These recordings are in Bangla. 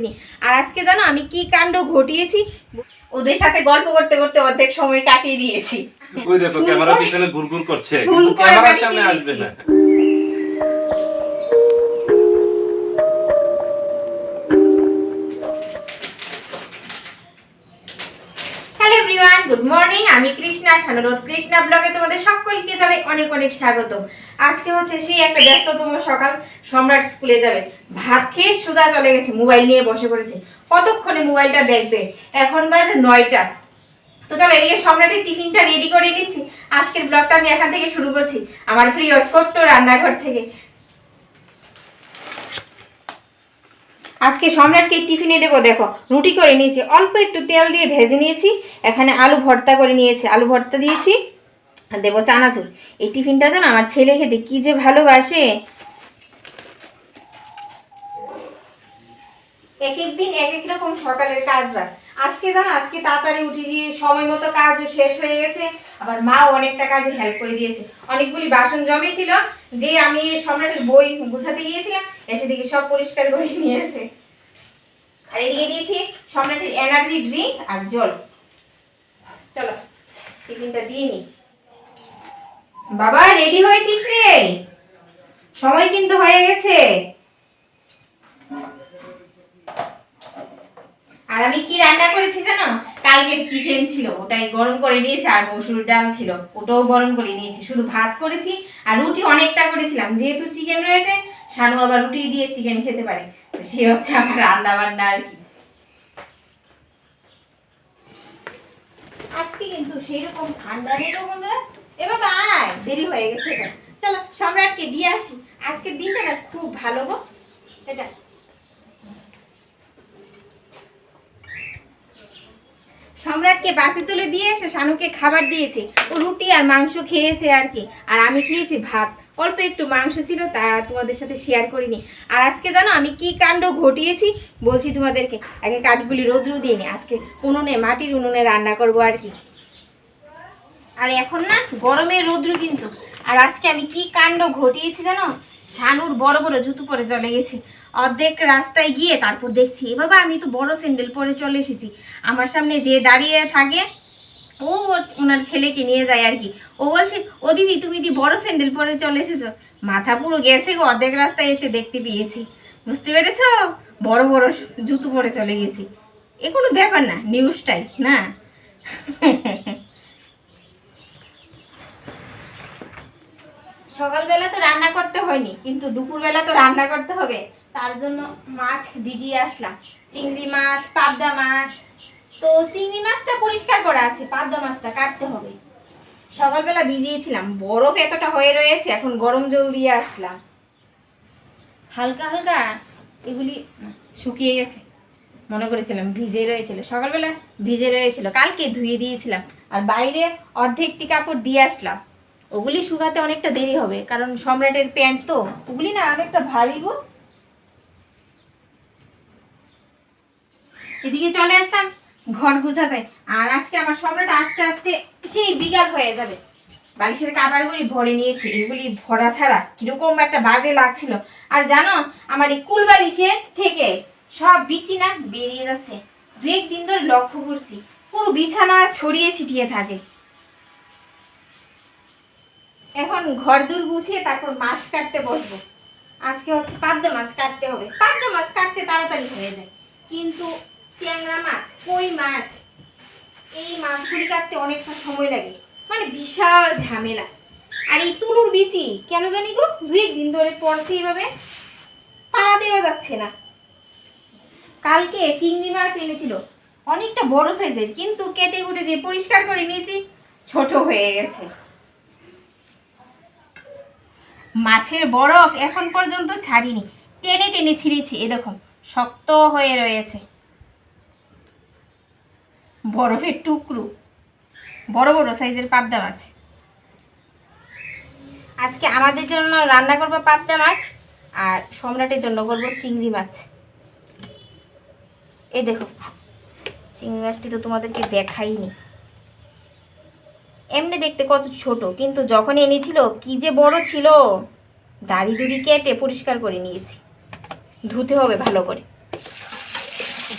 করিনি। আর আজকে জানো আমি কি কাণ্ড ঘটিয়েছি? ওদের সাথে গল্প করতে করতে অর্ধেক সময় কাটিয়ে দিয়েছি। ওই দেখো ক্যামেরা পিছনে ঘুরঘুর করছে ক্যামেরার সামনে আসবে না। গুড মর্নিং আমি কৃষ্ণা সানুরোড কৃষ্ণা ব্লগে তোমাদের সকলকে জানাই অনেক অনেক স্বাগত। আজকে হচ্ছে সেই একটা ব্যস্ততম সকাল, সম্রাট স্কুলে যাবে। ভাত খেয়ে সুদা চলে গেছে, মোবাইল নিয়ে বসে পড়েছে। কতক্ষণে মোবাইলটা দেখবে? এখন বাজে নয়টা। তো চলো এদিকে সম্রাটের টিফিনটা রেডি করে নিচ্ছি। আজকের ব্লগটা আমি এখান থেকে শুরু করছি, আমার প্রিয় ছোট্ট রান্নাঘর থেকে। আজকে সম্রাটকে টিফিনে দেবো, দেখো। রুটি করে নিয়েছি, অল্প একটু তেল দিয়ে ভেজে নিয়েছি। এখানে আলু ভর্তা করে নিয়েছি, আলু ভর্তা দিয়েছি। দেবো চানাচুর। এই টিফিনটা যেন আমার ছেলে খেতে কী যে ভালোবাসে। এক এক দিন এক এক রকম সকালের কাজ বাজ। আজকে জানো, আজকে তাড়াতাড়ি উঠে গিয়ে সময় মতো কাজও শেষ হয়ে গেছে। আবার মাও অনেকটা কাজে হেল্প করে দিয়েছে। অনেকগুলি বাসন জমেছিল যে আমি সম্রাটের বই গুছাতে গিয়েছিলাম, এসে দেখি সব পরিষ্কার করে নিয়েছে। আর এদিকে দিয়েছি সম্রাটের এনার্জি ড্রিঙ্ক আর জল। চলো, টিফিনটা দিয়ে নি বাবা রেডি হয়েছিস রে? সময় কিন্তু হয়ে গেছে। আর আমি কি রান্না করেছি জানো? কালকের চিকেন ছিল, ওটাই গরম করে নিয়েছি আর মসুর ডাল ছিল, ওটাও গরম করে নিয়েছি। শুধু ভাত করেছি আর রুটি অনেকটা করেছিলাম। যেহেতু চিকেন রয়েছে, শানু আবার রুটি দিয়ে চিকেন খেতে পারে। তো সে হচ্ছে আমার রান্না বান্না আর কি। আজকে কিন্তু সেই রকম ঠান্ডা নেই বন্ধুরা। আয়, দেরি হয়ে গেছে চলো, সম্রাটকে দিয়ে আসি। আজকের দিনটা না খুব ভালো গো। এটা সম্রাটকে বাসে তুলে দিয়ে এসে শানুকে খাবার দিয়েছে। ও রুটি আর মাংস খেয়েছে আর কি। আর আমি খেয়েছি ভাত। অল্প একটু মাংস ছিল, তা তোমাদের সাথে শেয়ার করিনি। আর আজকে জানো আমি কি কাণ্ড ঘটিয়েছি? বলছি তোমাদেরকে, আগে কাঠগুলি রোদ্রু দিয়ে নি। আজকে উনুনে, মাটির উনুনে রান্না করব আর কি। আর এখন না গরমে রোদ্রু কিন্তু। আর আজকে আমি কি কাণ্ড ঘটিয়েছি জানো? শানুর বড় বড় জুতো পরে চলে গেছি। অর্ধেক রাস্তায় গিয়ে তারপর দেখছি, এ বাবা, আমি তো বড় স্যান্ডেল পরে চলে এসেছি। আমার সামনে যে দাঁড়িয়ে থাকে, ও ওনার ছেলেকে নিয়ে যায় আর কি। ও বলছে, ও দিদি, তুমি দি বড় স্যান্ডেল পরে চলে এসেছ? মাথা পুরো গেছে গো, অর্ধেক রাস্তায় এসে দেখতে পেয়েছি। বুঝতে পেরেছ? বড় বড় জুতো পরে চলে গেছি। এ কোনো ব্যাপার না নিউজটাই না? সকালবেলা তো রান্না করতে হয়নি, কিন্তু দুপুরবেলা তো রান্না করতে হবে। তার জন্য মাছ ভিজিয়ে আসলাম। চিংড়ি মাছ, পাবদা মাছ। তো চিংড়ি মাছটা পরিষ্কার করা আছে, পাবদা মাছটা কাটতে হবে। সকালবেলা ভিজিয়েছিলাম, বরফ এতটা হয়ে রয়েছে, এখন গরম জল দিয়ে আসলাম। হালকা হালকা এগুলি শুকিয়ে গেছে। মনে করেছিলাম ভিজে রয়েছিল। সকালবেলা ভিজে রয়েছিল, কালকে ধুয়ে দিয়েছিলাম। আর বাইরে অর্ধেকটি কাপড় দিয়ে আসলাম। ওগুলি শুকাতে অনেকটা দেরি হবে, কারণ সম্রাটের প্যান্ট তো। ওগুলি না অনেকটা ভারী গো। এদিকে চলে আসলাম, ঘর গুছাতে। আর আজকে আমার সম্রাট আস্তে আস্তে সেই বিকাল হয়ে যাবে। বালিশের কাবারগুলি ভরে নিয়েছি, এগুলি ভরা ছাড়া কীরকম একটা বাজে লাগছিল। আর জানো, আমার এই কুল বালিশের থেকে সব বিচি না বেরিয়ে যাচ্ছে। দু একদিন ধরে লক্ষ্য করছি পুরো বিছানা ছড়িয়ে ছিটিয়ে থাকে। এখন ঘর দূর গুছিয়ে তারপর মাছ কাটতে বসবো। আজকে হচ্ছে পাবদা মাছ কাটতে হবে। পাবদা মাছ কাটতে তাড়াতাড়ি হয়ে যায়। কিন্তু ট্যাংরা মাছ, কই মাছ? এই মাছগুলি কাটতে অনেকটা সময় লাগে। মানে বিশাল ঝামেলা। আর এই তুলুর বিচি, কেন জানি গো? দু একদিন ধরে পড়ছে এইভাবে। পাড়া দেওয়া যাচ্ছে না। কালকে চিংড়ি মাছ এনেছিল। অনেকটা বড় সাইজের, কিন্তু কেটে কুটে যে পরিষ্কার করে নিয়েছি, ছোট হয়ে গেছে। মাছের বরফ এখন পর্যন্ত ছাড়িনি। টেনে টেনে ছিঁড়েছি, এ দেখুন, শক্ত হয়ে রয়েছে। বরফের টুকরো, বড় বড় সাইজের পাবদা মাছ। আজকে আমাদের জন্য রান্না করব পাবদা মাছ, আর সম্রাটের জন্য করব চিংড়ি মাছ। এই দেখো চিংড়ি মাছটি তো তোমাদেরকে দেখাইনি। এমনি দেখতে কত ছোট, কিন্তু যখন এনেছিল কি যে বড় ছিল। দাড়ি দুড়ি কেটে পরিষ্কার করে নিয়েছি। ধুতে হবে ভালো করে।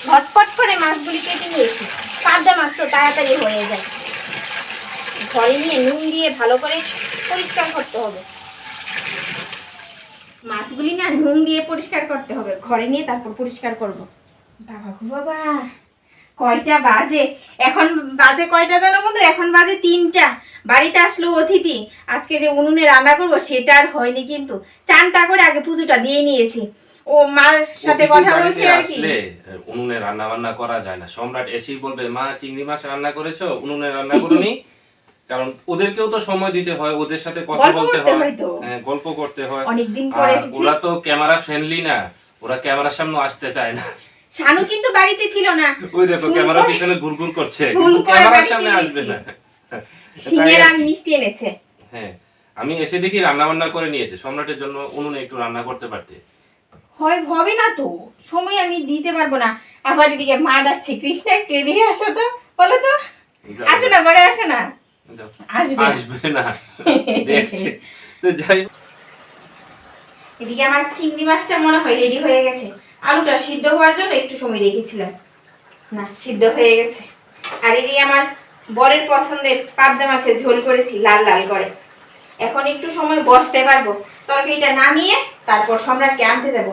ঝটপট করে মাছগুলি কেটে নিয়েছি। পাবদা মাছ তো তাড়াতাড়ি হয়ে যায়। ঘরে নিয়ে নুন দিয়ে ভালো করে পরিষ্কার করতে হবে। মাছগুলি না নুন দিয়ে পরিষ্কার করতে হবে। ঘরে নিয়ে তারপর পরিষ্কার করব। বাবা বাবা। কয়টা বাজে? এখন বাজে কয়টা জানো বন্ধু এখন বাজে তিনটা। বাড়িতে আসলো অতিথি। আজকে যে উনুনে রান্না করব সেটা আর হয়নি কিন্তু। চানটা করে আগে পুজোটা দিয়ে নিয়েছি। ও মার সাথে কথা বলছে আর কি। উনুনে রান্না বান্না করা যায় না। সম্রাট এসেই বলবে মা চিংড়ি মাছ রান্না করেছ? উনুনে রান্না করনি? কারণ ওদেরকেও তো সময় দিতে হয় ওদের সাথে কথা বলতে হয়। হয় গল্প করতে হয়। অনেকদিন পরে এসেছি। ওরা তো ক্যামেরা ফ্রেন্ডলি না। ওরা ক্যামেরার সামনে আসতে চায় না। শানু কিন্তু বাড়িতে ছিল না। ওই দেখো ক্যামেরা পিছনে ঘুরঘুর করছে। ক্যামেরার সামনে আসবে না। সিঙ্গের আর আর মিষ্টি এনেছে। হ্যাঁ আমি এসে দেখি রান্না বান্না করে নিয়েছে। সম্রাটের জন্য উনুনে একটু রান্না করতে পারতে। হয় হবে না তো। সময় আমি দিতে পারব না। আবার এদিকে মা ডাকছে কৃষ্ণা একটু এদিকে আসো তো বলো তো। আসো না ঘরে আসো না। আসবে। আসবে না। দেখছি। তো যাই এদিকে আমার চিংড়ি মাছটা মনে হয় রেডি হয়ে গেছে। আলুটা সিদ্ধ হওয়ার জন্য একটু সময় রেখেছিলাম। না, সিদ্ধ হয়ে গেছে। আর এদিকে আমার বরের পছন্দের পাবদা মাছের ঝোল করেছি, লাল লাল করে। এখন একটু সময় বসতে পারব। তরকারিটা নামিয়ে তারপর সম্রাটকে আনতে যাব।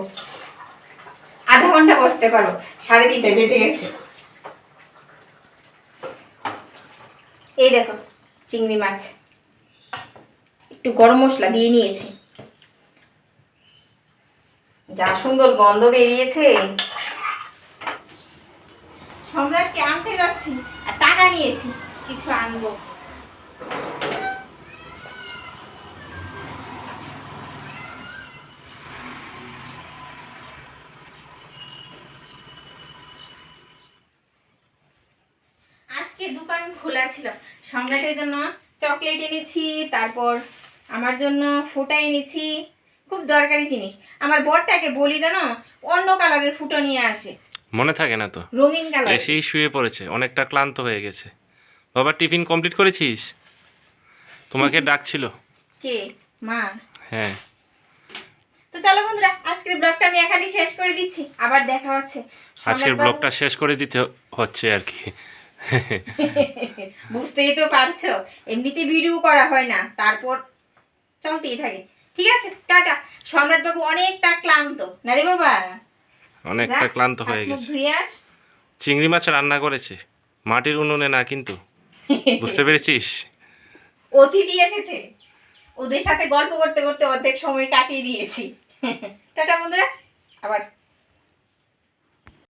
আধা ঘণ্টা বসতে পারো, সাড়ে তিনটা বেজে গেছে। এই দেখো, চিংড়ি মাছ। একটু গরম মশলা দিয়ে নিয়েছি। যা সুন্দর গন্ধ বেরিয়েছে। সম্রাটকে আনতে যাচ্ছি? আর টাকা নিয়েছি, কিছু আনব। আজকে দোকান খোলা ছিল। সম্রাটের জন্য চকলেট এনেছি, তারপর আমার জন্য ফুটা এনেছি। খুব দরকারি জিনিস। আমার বরটাকে বলি জানো অন্য কালারের ফুটো নিয়ে আসে। মনে থাকে না তো? রঙিন কালার। এসেই শুয়ে পড়েছে অনেকটা ক্লান্ত হয়ে গেছে। বাবা টিফিন কমপ্লিট করেছিস? তোমাকে ডাকছিল। কে? মা? হ্যাঁ। তো চলো বন্ধুরা আজকের ব্লগটা আমি এখানেই শেষ করে দিচ্ছি। আবার দেখা হচ্ছে। আজকের ব্লগটা শেষ করে দিতে হচ্ছে আর কি। বুঝতেই তো পারছ এমনিতে ভিডিও করা হয় না। তারপর চলতেই থাকে। ঠিক আছে টাটা। সম্রাট বাবু অনেকটা ক্লান্ত। না রে বাবা? অনেকটা ক্লান্ত হয়ে গেছে। চিংড়ি মাছ রান্না করেছে। মাটির উনুনে না কিন্তু। বুঝতে পেরেছিস? অতিথি এসেছে। ওদের সাথে গল্প করতে করতে অর্ধেক সময় কাটিয়ে দিয়েছি। টাটা বন্ধুরা আবার।